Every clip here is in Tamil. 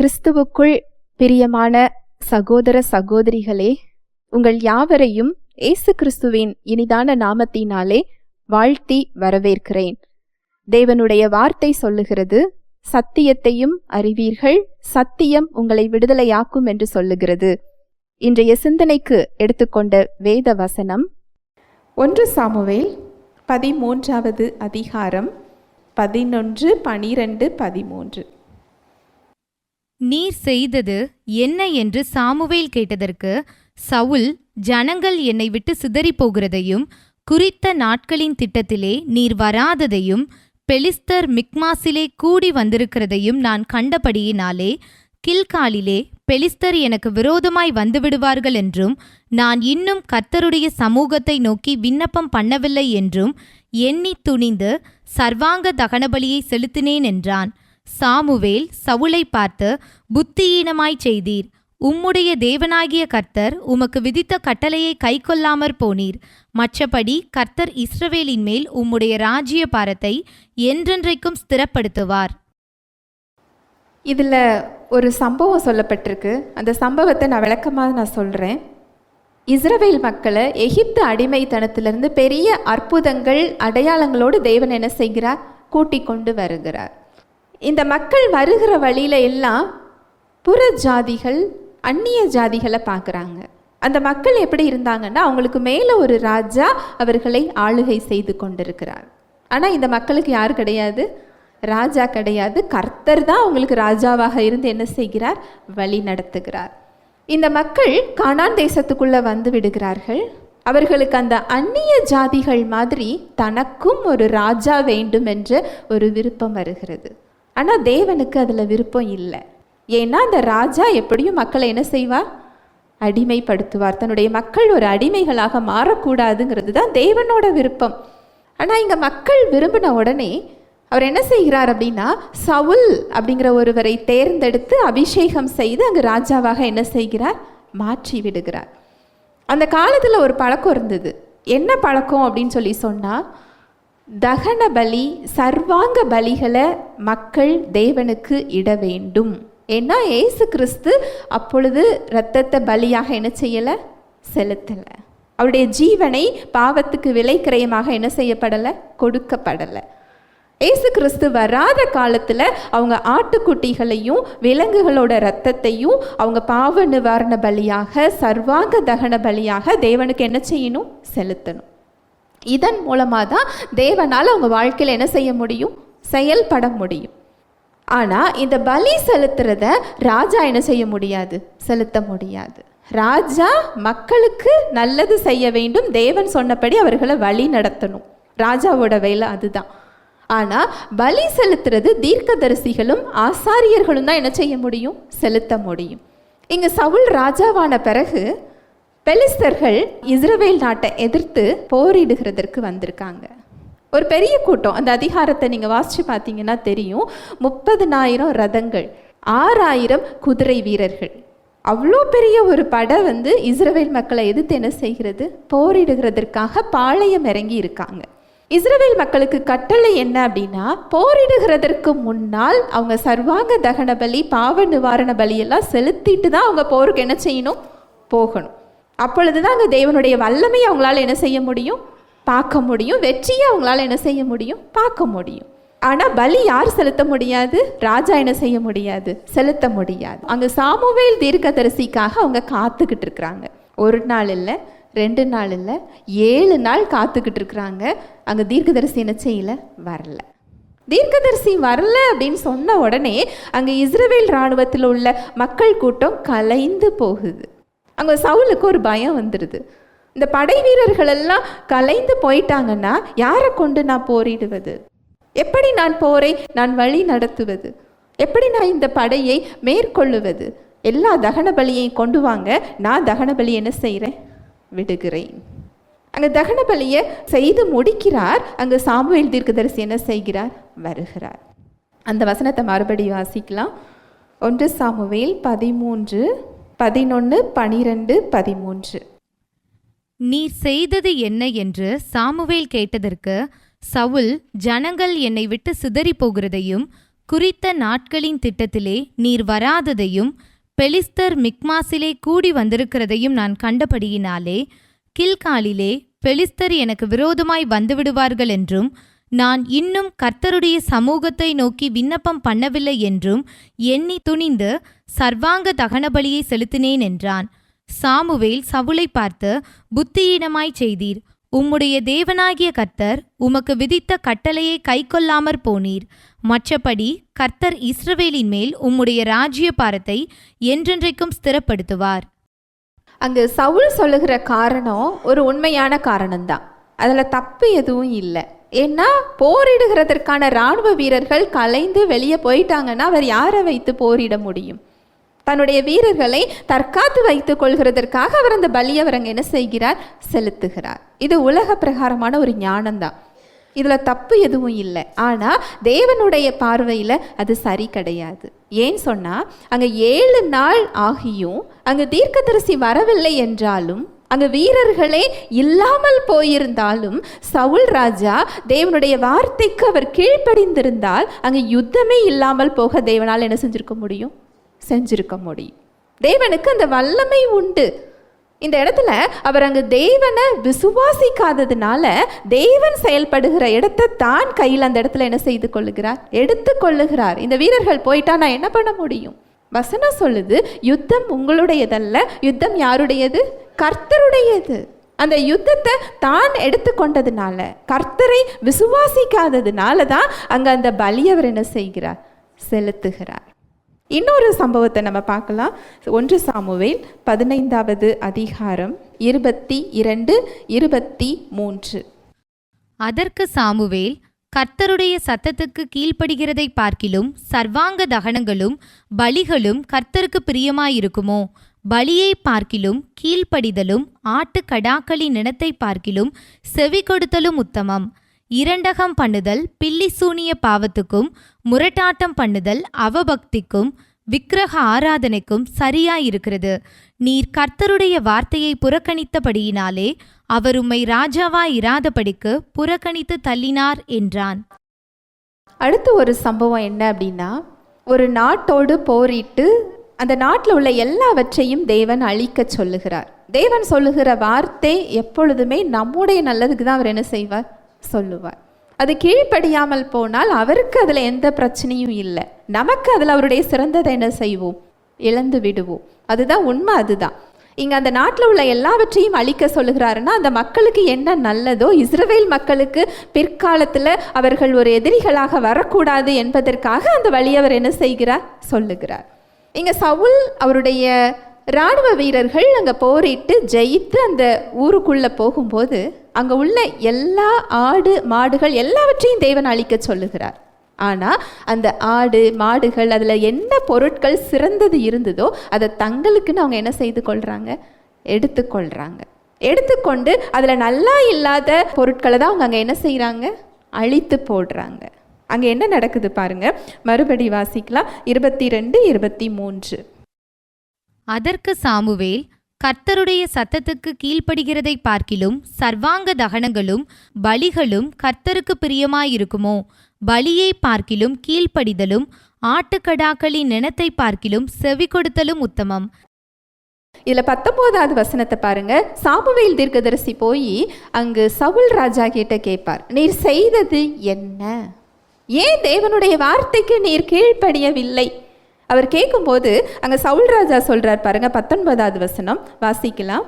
கிறிஸ்துவுக்குள் பிரியமான சகோதர சகோதரிகளே உங்கள் யாவரையும் இயேசு கிறிஸ்துவின் இனிதான நாமத்தினாலே வாழ்த்தி வரவேற்கிறேன். தேவனுடைய வார்த்தை சொல்லுகிறது சத்தியத்தையும் அறிவீர்கள் சத்தியம் உங்களை விடுதலையாக்கும் என்று சொல்லுகிறது. இன்றைய சிந்தனைக்கு எடுத்துக்கொண்ட வேத வசனம் ஒன்று சாமுவேல் பதிமூன்றாவது அதிகாரம் பதினொன்று பனிரெண்டு பதிமூன்று. நீர் செய்தது என்ன என்று சாமுவேல் கேட்டதற்கு சவுல் ஜனங்கள் என்னை விட்டு சிதறிப் போகிறதையும் குறித்த நாட்களின் திட்டத்திலே நீர் வராததையும் பெலிஸ்தர் மிக்மாசிலே கூடி வந்திருக்கிறதையும் நான் கண்டபடியினாலே கில்காலிலே பெலிஸ்தர் எனக்கு விரோதமாய் வந்துவிடுவார்கள் என்றும் நான் இன்னும் கர்த்தருடைய சமூகத்தை நோக்கி விண்ணப்பம் பண்ணவில்லை என்றும் எண்ணி துணிந்து சர்வாங்க தகனபலியை செலுத்தினேன் என்றான். சாமுவேல் சவுளை பார்த்து புத்தியீனமாய் செய்தீர். உம்முடைய தேவனாகிய கர்த்தர் உமக்கு விதித்த கட்டளையை கைக்கொள்ளாமற் போனீர். மற்றபடி கர்த்தர் இஸ்ரவேலின் மேல் உம்முடைய ராஜ்ய பாரத்தை என்றென்றைக்கும் ஸ்திரப்படுத்துவார். இதில் ஒரு சம்பவம் சொல்லப்பட்டிருக்கு. அந்த சம்பவத்தை நான் விளக்கமாக நான் சொல்கிறேன். இஸ்ரவேல் மக்களை எகிப்து அடிமைத்தனத்திலிருந்து பெரிய அற்புதங்கள் அடையாளங்களோடு தேவன் என்ன செய்கிறார்? கூட்டிக் கொண்டு வருகிறார். இந்த மக்கள் வருகிற வழியில எல்லாம் புற ஜாதிகள் அந்நிய ஜாதிகளை பார்க்குறாங்க. அந்த மக்கள் எப்படி இருந்தாங்கன்னா அவங்களுக்கு மேலே ஒரு ராஜா அவர்களை ஆளுகை செய்து கொண்டிருக்கிறார். ஆனால் இந்த மக்களுக்கு யார் கிடையாது? ராஜா கிடையாது. கர்த்தர் தான் அவங்களுக்கு ராஜாவாக இருந்து என்ன செய்கிறார்? வழி நடத்துகிறார். இந்த மக்கள் கானான் தேசத்துக்குள்ளே வந்து விடுகிறார்கள். அவர்களுக்கு அந்த அந்நிய ஜாதிகள் மாதிரி தனக்கும் ஒரு ராஜா வேண்டும் என்ற ஒரு விருப்பம் வருகிறது. ஆனால் தேவனுக்கு அதில் விருப்பம் இல்லை. ஏன்னா அந்த ராஜா எப்படியும் மக்களை என்ன செய்வார்? அடிமைப்படுத்துவார். தன்னுடைய மக்கள் ஒரு அடிமைகளாக மாறக்கூடாதுங்கிறது தான் தேவனோட விருப்பம். ஆனால் இங்கே மக்கள் விரும்பின உடனே அவர் என்ன செய்கிறார் அப்படின்னா சவுல் அப்படிங்கிற ஒருவரை தேர்ந்தெடுத்து அபிஷேகம் செய்து அங்கே ராஜாவாக என்ன செய்கிறார்? மாற்றி விடுகிறார். அந்த காலத்தில் ஒரு பழக்கம் இருந்தது. என்ன பழக்கம் அப்படின்னு சொல்லி சொன்னால் தகன பலி சர்வாங்க பலிகளை மக்கள் தேவனுக்கு இட வேண்டும். ஏன்னா ஏசு கிறிஸ்து அப்பொழுது இரத்தத்தை பலியாக என்ன செய்யலை? செலுத்தலை. அவருடைய ஜீவனை பாவத்துக்கு விலை கிரயமாக என்ன செய்யப்படலை? கொடுக்கப்படலை. ஏசு கிறிஸ்து வராத காலத்தில் அவங்க ஆட்டுக்குட்டிகளையும் விலங்குகளோட ரத்தத்தையும் அவங்க பாவ நிவாரண பலியாக சர்வாங்க தகன பலியாக தேவனுக்கு என்ன செய்யணும்? செலுத்தணும். இதன் மூலமாக தான் தேவனால் அவங்க வாழ்க்கையில் என்ன செய்ய முடியும்? செயல்பட முடியும். ஆனால் இந்த பலி செலுத்துறத ராஜா என்ன செய்ய முடியாது? செலுத்த முடியாது. ராஜா மக்களுக்கு நல்லது செய்ய வேண்டும். தேவன் சொன்னபடி அவர்களை வழி நடத்தணும். ராஜாவோட வேலை அதுதான். ஆனால் பலி செலுத்துறது தீர்க்கதரிசிகளும் ஆசாரியர்களும் தான் என்ன செய்ய முடியும்? செலுத்த முடியும். இங்கே சவுல் ராஜாவான பிறகு பெலிஸ்தர்கள் இஸ்ரவேல் நாட்டை எதிர்த்து போரிடுகிறதற்கு வந்திருக்காங்க. ஒரு பெரிய கூட்டம் அந்த அதிகாரத்தை நீங்கள் வாசித்து பார்த்தீங்கன்னா தெரியும். முப்பதுனாயிரம் ரதங்கள் ஆறாயிரம் குதிரை வீரர்கள். அவ்வளோ பெரிய ஒரு படை வந்து இஸ்ரவேல் மக்களை எதிர்த்து என்ன செய்கிறது? போரிடுகிறதற்காக பாளையம் இறங்கி இருக்காங்க. இஸ்ரவேல் மக்களுக்கு கட்டளை என்ன அப்படின்னா போரிடுகிறதற்கு முன்னால் அவங்க சர்வாங்க தகன பலி பாவ நிவாரண பலியெல்லாம் செலுத்திட்டு தான் அவங்க போருக்கு என்ன செய்யணும்? போகணும். அப்பொழுது தான் அங்கே தேவனுடைய வல்லமையை அவங்களால என்ன செய்ய முடியும்? பார்க்க முடியும். வெற்றியை அவங்களால என்ன செய்ய முடியும்? பார்க்க முடியும். ஆனால் பலி யார் செலுத்த முடியாது? ராஜா என்ன செய்ய முடியாது? செலுத்த முடியாது. அங்கே சாமுவேல் தீர்க்கதரிசிக்காக அவங்க காத்துக்கிட்டு இருக்கிறாங்க. ஒரு நாள் இல்லை ரெண்டு நாள் இல்லை ஏழு நாள் காத்துக்கிட்டு இருக்கிறாங்க. அங்கே தீர்க்கதரிசி என்ன செய்யல? வரல. தீர்க்கதரிசி வரல அப்படின்னு சொன்ன உடனே அங்கே இஸ்ரவேல் இராணுவத்தில் உள்ள மக்கள் கூட்டம் கலைந்து போகுது. அங்கே சவுலுக்கு ஒரு பயம் வந்துடுது இந்த படை வீரர்கள் எல்லாம் கலைந்து போயிட்டாங்கன்னா யாரை கொண்டு நான் போரிடுவது? எப்படி நான் போரை நான் வழி நடத்துவது? எப்படி நான் இந்த படையை மேற்கொள்ளுவது? எல்லா தகன பலியையும் கொண்டு வாங்க நான் தகன பலி என்ன செய்கிறேன் விடுகிறேன். அங்கே தகன பலியை செய்து முடிக்கிறார். அங்கே சாமுவேல் தீர்க்கதரிசி என்ன செய்கிறார்? வருகிறார். அந்த வசனத்தை மறுபடியும் வாசிக்கலாம். ஒன்று சாமுவேல் பதிமூன்று பதினொன்று பனிரெண்டு பதிமூன்று. நீ செய்தது என்ன என்று சாமுவேல் கேட்டதற்கு சவுல் ஜனங்கள் என்னை விட்டு சிதறிப் போகிறதையும் குறித்த நாட்களின் திட்டத்திலே நீர் வராததையும் பெலிஸ்தர் மிக்மாசிலே கூடி வந்திருக்கிறதையும் நான் கண்டபடியினாலே கில்காலிலே பெலிஸ்தர் எனக்கு விரோதமாய் வந்துவிடுவார்கள் என்றும் நான் இன்னும் கர்த்தருடைய சமூகத்தை நோக்கி விண்ணப்பம் பண்ணவில்லை என்றும் எண்ணி துணிந்து சர்வாங்க தகனபலியை செலுத்தினேன் என்றான். சாமுவேல் சவுளை பார்த்து புத்தியீனமாய் செய்தீர். உம்முடைய தேவனாகிய கர்த்தர் உமக்கு விதித்த கட்டளையை கைக்கொள்ளாமற் போனீர். மற்றபடி கர்த்தர் இஸ்ரவேலின் மேல் உம்முடைய ராஜ்ய பாரத்தை என்றென்றைக்கும் ஸ்திரப்படுத்துவார். அங்கு சவுல் சொல்லுகிற காரணம் ஒரு உண்மையான காரணம்தான். அதில் தப்பு எதுவும் இல்லை. ஏன்னா போரிடுகிறதற்கான இராணுவ வீரர்கள் கலைந்து வெளியே போயிட்டாங்கன்னா அவர் யாரை வைத்து போரிட முடியும்? தன்னுடைய வீரர்களை தற்காத்து வைத்துக் கொள்கிறதற்காக அவர் அந்த பலியை அவர் அங்கே என்ன செய்கிறார்? செலுத்துகிறார். இது உலக பிரகாரமான ஒரு ஞானம்தான். இதில் தப்பு எதுவும் இல்லை. ஆனால் தேவனுடைய பார்வையில் அது சரி கிடையாது. ஏன் சொன்னால் அங்கே ஏழு நாள் ஆகியும் அங்கே தீர்க்கதரிசி வரவில்லை என்றாலும் அங்கே வீரர்களே இல்லாமல் போயிருந்தாலும் சவுல் ராஜா தேவனுடைய வார்த்தைக்கு அவர் கீழ்ப்படிந்திருந்தால் அங்கே யுத்தமே இல்லாமல் போக தேவனால் என்ன செஞ்சிருக்க முடியும்? செஞ்சிருக்க முடியும். தேவனுக்கு அந்த வல்லமை உண்டு. இந்த இடத்துல அவர் அங்கு தேவனை விசுவாசிக்காததுனால தேவன் செயல்படுகிற இடத்தை தான் கையில் அந்த இடத்துல என்ன செய்து கொள்ளுகிறார்? எடுத்து கொள்ளுகிறார். இந்த வீரர்கள் போயிட்டா நான் என்ன பண்ண முடியும்? வசனம் சொல்லுது யுத்தம் உங்களுடையதல்ல. யுத்தம் யாருடையது? கர்த்தருடையது. அந்த யுத்தத்தை தான் எடுத்துக்கொண்டதுனால கர்த்தரை விசுவாசிக்காததுனால தான் அங்கே அந்த பலியவர் என்ன செய்கிறார்? செலுத்துகிறார். இன்னொரு சம்பவத்தை நம்ம பார்க்கலாம். ஒன்று சாமுவேல் பதினைந்தாவது அதிகாரம் இருபத்தி இரண்டு இருபத்தி மூன்று. அதற்கு சாமுவேல் கர்த்தருடைய சத்தத்துக்கு கீழ்ப்படுகிறதை பார்க்கிலும் சர்வாங்க தகனங்களும் பலிகளும் கர்த்தருக்கு பிரியமாயிருக்குமோ? பலியை பார்க்கிலும் கீழ்ப்படிதலும் ஆட்டுக்கடாக்களின் நினத்தை பார்க்கிலும் செவி கொடுத்தலும் உத்தமம். இரண்டகம் பண்ணுதல் பில்லிசூனிய பாவத்துக்கும் முரட்டாட்டம் பண்ணுதல் அவபக்திக்கும் விக்கிரக ஆராதனைக்கும் சரியாயிருக்கிறது. நீர் கர்த்தருடைய வார்த்தையை புறக்கணித்தபடியினாலே அவர் உம்மை ராஜாவாய் இராதபடிக்கு புறக்கணித்து தள்ளினார் என்றான். அடுத்து ஒரு சம்பவம் என்ன அப்படின்னா ஒரு நாட்டோடு போரிட்டு அந்த நாட்டில் உள்ள எல்லாவற்றையும் தேவன் அழிக்க சொல்லுகிறார். தேவன் சொல்லுகிற வார்த்தை எப்பொழுதுமே நம்முடைய நல்லதுக்கு தான் அவர் என்ன செய்வார்? சொல்லுவார். அது கீழ்ப்படியாமல் போனால் அவருக்கு அதில் எந்த பிரச்சனையும் இல்லை. நமக்கு அதில் அவருடைய சிறந்ததை என்ன செய்வோம்? இழந்து விடுவோம். அதுதான் உண்மை அதுதான். இங்கே அந்த நாட்டில் உள்ள எல்லாவற்றையும் அழிக்க சொல்லுகிறாருன்னா அந்த மக்களுக்கு என்ன நல்லதோ இஸ்ரவேல் மக்களுக்கு பிற்காலத்தில் அவர்கள் ஒரு எதிரிகளாக வரக்கூடாது என்பதற்காக அந்த வழி அவர் என்ன செய்கிறார்? சொல்லுகிறார். இங்கே சவுல் அவருடைய இராணுவ வீரர்கள் அங்கே போரிட்டு ஜெயித்து அந்த ஊருக்குள்ளே போகும்போது அங்கே உள்ள எல்லா ஆடு மாடுகள் எல்லாவற்றையும் தேவன் அழிக்க சொல்லுகிறார். ஆனால் அந்த ஆடு மாடுகள் அதில் என்ன பொருட்கள் சிறந்தது இருந்ததோ அதை தங்களுக்குன்னு அவங்க என்ன செய்து கொள்கிறாங்க எடுத்துக்கொள்கிறாங்க எடுத்துக்கொண்டு அதில் நல்லா இல்லாத பொருட்களை தான் அவங்க அங்கே என்ன செய்கிறாங்க அழித்து போடுறாங்க. அங்கே என்ன நடக்குது பாருங்க. மறுபடி வாசிக்கலாம். இருபத்தி ரெண்டு இருபத்தி மூன்று அதற்கு சாமுவேல் கர்த்தருடைய சத்தத்துக்கு கீழ்ப்படுகிறதை பார்க்கிலும் சர்வாங்க தகனங்களும் பலிகளும் கர்த்தருக்கு பிரியமாயிருக்குமோ? பலியை பார்க்கிலும் கீழ்ப்படிதலும் ஆட்டுக்கடாக்களின் நினத்தை பார்க்கிலும் செவி கொடுத்தலும் உத்தமம். இதில் பத்தொம்போதாவது வசனத்தை பாருங்க. சாமுவேல் தீர்க்கதரிசி போய் அங்கு சவுல் ராஜா கிட்ட கேட்பார் நீர் செய்தது என்ன? ஏன் தேவனுடைய வார்த்தைக்கு நீர் கீழ்ப்படியவில்லை? அவர் கேட்கும்போது அங்கே சவுல் ராஜா சொல்றார் பாருங்க பத்தொன்பதாவது வசனம். வாசிக்கலாம்.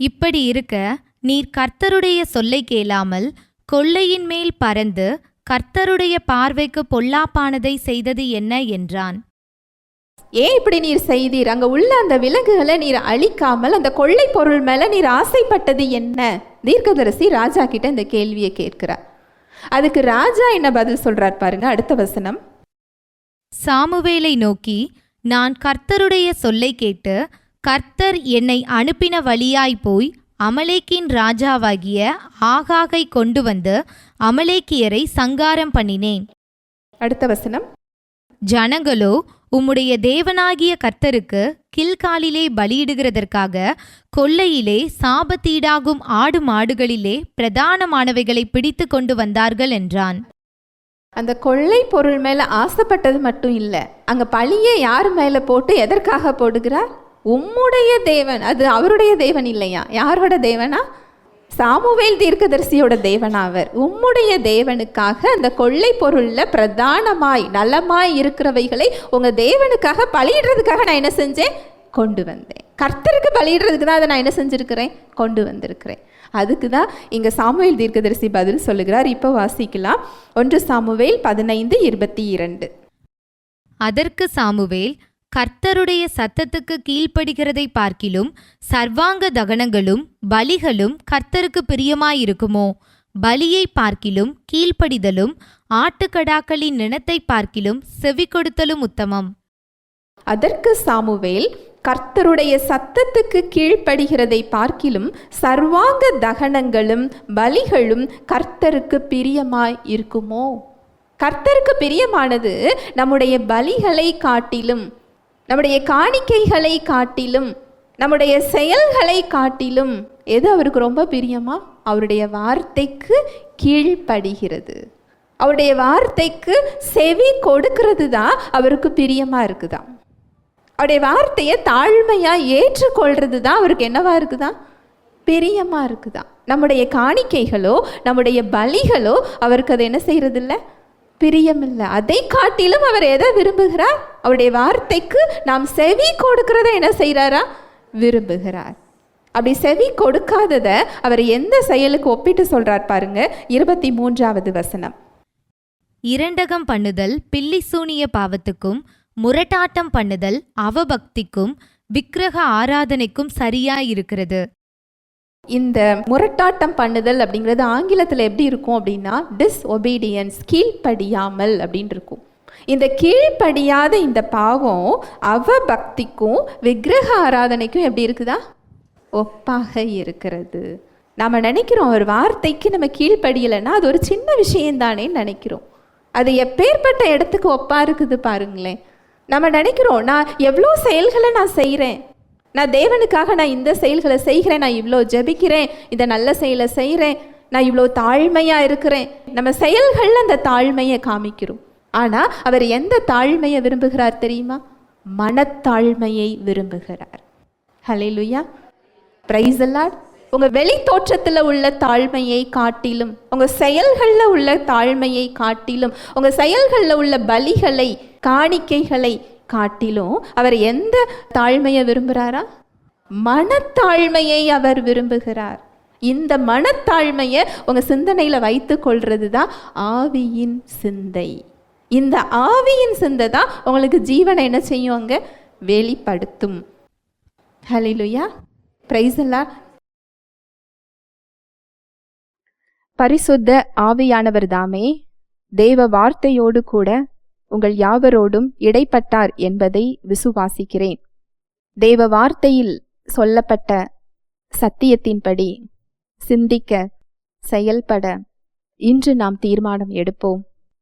இப்படி இருக்க நீர் கர்த்தருடைய சொல்லை கேளாமல் கொள்ளையின் மேல் பறந்து கர்த்தருடைய பார்வைக்கு பொல்லாப்பானதை செய்தது என்ன என்றான். ஏன் இப்படி நீர் செய்தீர்? அங்கே உள்ள அந்த விலங்குகளை நீர் அழிக்காமல் அந்த கொள்ளை பொருள் மேலே நீர் ஆசைப்பட்டது என்ன? தீர்க்கதரிசி ராஜா கிட்ட இந்த கேள்வியை கேட்கிறார். அதுக்கு ராஜா என்ன பதில் சொல்றார் பாருங்க அடுத்த வசனம். சாமுவேலை நோக்கி நான் கர்த்தருடைய சொல்லை கேட்டு கர்த்தர் என்னை அனுப்பின வழியாய் போய் அமலேக்கின் ராஜாவாகிய ஆகாகை கொண்டு வந்து அமலேக்கியரை சங்காரம் பண்ணினேன். அடுத்த வசனம். ஜனங்களோ உம்முடைய தேவனாகிய கர்த்தருக்கு கில்காலிலே பலியிடுகிறதற்காக கொல்லையிலே சாபத்தீடாகும் ஆடு மாடுகளிலே பிரதானமானவைகளை பிடித்து கொண்டு வந்தார்கள் என்றான். அந்த கொள்ளை பொருள் மேலே ஆசைப்பட்டது மட்டும் இல்லை அங்கே பழியை யார் மேலே போட்டு எதற்காக போடுகிறார்? உம்முடைய தேவன் அது அவருடைய தேவன் இல்லையா? யாரோட தேவனா? சாமுவேல் தீர்க்கதரிசியோட தேவன் அவர் உம்முடைய தேவனுக்காக அந்த கொள்ளை பொருளில் பிரதானமாய் நலமாய் இருக்கிறவைகளை உங்கள் தேவனுக்காக பலியிடுறதுக்காக நான் என்ன செஞ்சேன்? கொண்டு வந்தேன். கர்த்தருக்கு பலியிடுறதுக்கு தான் அதை நான் என்ன செஞ்சுருக்கிறேன்? கொண்டு வந்திருக்கிறேன். அதுக்கு தான் இங்கே சாமுவேல் தீர்க்கதரிசி பதில் சொல்லுகிறார். இப்போ வாசிக்கலாம். ஒன்று சாமுவேல் பதினைந்து இருபத்தி இரண்டு. அதற்கு சாமுவேல் கர்த்தருடைய சத்தத்துக்கு கீழ்ப்படுகிறதை பார்க்கிலும் சர்வாங்க தகனங்களும் பலிகளும் கர்த்தருக்கு பிரியமாயிருக்குமோ? பலியை பார்க்கிலும் கீழ்ப்படிதலும் ஆட்டுக்கடாக்களின் நினத்தை பார்க்கிலும் செவி கொடுத்தலும் உத்தமம். அதற்கு சாமுவேல் கர்த்தருடைய சத்தத்துக்கு கீழ்ப்படுகிறதை பார்க்கிலும் சர்வாங்க தகனங்களும் பலிகளும் கர்த்தருக்கு பிரியமாய் இருக்குமோ கர்த்தருக்கு பிரியமானது நம்முடைய பலிகளை காட்டிலும் நம்முடைய காணிக்கைகளை காட்டிலும் நம்முடைய செயல்களை காட்டிலும் எது அவருக்கு ரொம்ப பிரியமா? அவருடைய வார்த்தைக்கு கீழ்ப்படுகிறது. அவருடைய வார்த்தைக்கு செவி கொடுக்கிறது தான் அவருக்கு பிரியமாக இருக்குதா? அவருடைய வார்த்தையை தாழ்மையாக ஏற்றுக்கொள்றது தான் அவருக்கு என்னவா இருக்குதா? பிரியமாக இருக்குதா? நம்முடைய காணிக்கைகளோ நம்முடைய பலிகளோ அவருக்கு அது என்ன செய்யறதில்ல? பிரியமில்லை. அதை காட்டிலும் அவர் எதை விரும்புகிறார்? அவருடைய வார்த்தைக்கு நாம் செவி கொடுக்கிறத என்ன செய்கிறாரா விரும்புகிறார். அப்படி செவி கொடுக்காததை அவர் எந்த செயலுக்கு ஒப்பிட்டு சொல்றார் பாருங்க. இருபத்தி மூன்றாவது வசனம். இரண்டகம் பண்ணுதல் பில்லி சூனிய பாவத்துக்கும் முரட்டாட்டம் பண்ணுதல் அவபக்திக்கும் விக்கிரக ஆராதனைக்கும் சரியாயிருக்கிறது இந்த முரட்டாட்டம் பண்ணுதல் அப்படிங்கிறது ஆங்கிலத்தில் எப்படி இருக்கும் அப்படின்னா டிஸ்ஒபீடியன்ஸ் கீழ்ப்படியாமல் அப்படின்னு இருக்கும். இந்த கீழ்ப்படியாத இந்த பாவம் அவபக்திக்கும் விக்கிரக ஆராதனைக்கும் எப்படி இருக்குதா? ஒப்பாக இருக்கிறது. நாம் நினைக்கிறோம் ஒரு வார்த்தைக்கு நம்ம கீழ்ப்படியலைன்னா அது ஒரு சின்ன விஷயந்தானேன்னு நினைக்கிறோம். அது எப்பேற்பட்ட இடத்துக்கு ஒப்பாக இருக்குது பாருங்களேன். நம்ம நினைக்கிறோம் நான் எவ்வளோ செயல்களை நான் செய்கிறேன். நான் தேவனுக்காக நான் இந்த செயல்களை செய்கிறேன் நான் இவ்வளோ ஜெபிக்கிறேன் இந்த நல்ல செயலை செய்கிறேன் நான் இவ்வளோ தாழ்மையாக இருக்கிறேன். நம்ம செயல்களில் அந்த தாழ்மையை காமிக்கிறோம். ஆனால் அவர் எந்த தாழ்மையை விரும்புகிறார் தெரியுமா? மனத்தாழ்மையை விரும்புகிறார். ஹலே லுயா பிரைஸ் அல்லாட் உங்கள் வெளி தோற்றத்தில் உள்ள தாழ்மையை காட்டிலும் உங்கள் செயல்களில் உள்ள தாழ்மையை காட்டிலும் உங்கள் செயல்களில் உள்ள பலிகளை காணிக்கைகளை காட்டிலும் அவர் எந்த தாழ்மையை விரும்புகிறாரா மனத்தாழ்மையை அவர் விரும்புகிறார். இந்த மனத்தாழ்மையை உங்கள் சிந்தனையில் வைத்து கொள்வது தான் ஆவியின் சிந்தை. இந்த ஆவியின் சிந்தை தான் உங்களுக்கு ஜீவனை என்ன செய்யும் அங்கே? வெளிப்படுத்தும். ஹலிலுயா பிரைஸ் எல்லாம் பரிசுத்த ஆவியானவர் தாமே தேவ வார்த்தையோடு கூட உங்கள் யாவரோடும் இடைப்பட்டார் என்பதை விசுவாசிக்கிறேன். தேவ வார்த்தையில் சொல்லப்பட்ட சத்தியத்தின்படி சிந்திக்க செயல்பட இன்று நாம் தீர்மானம் எடுப்போம்.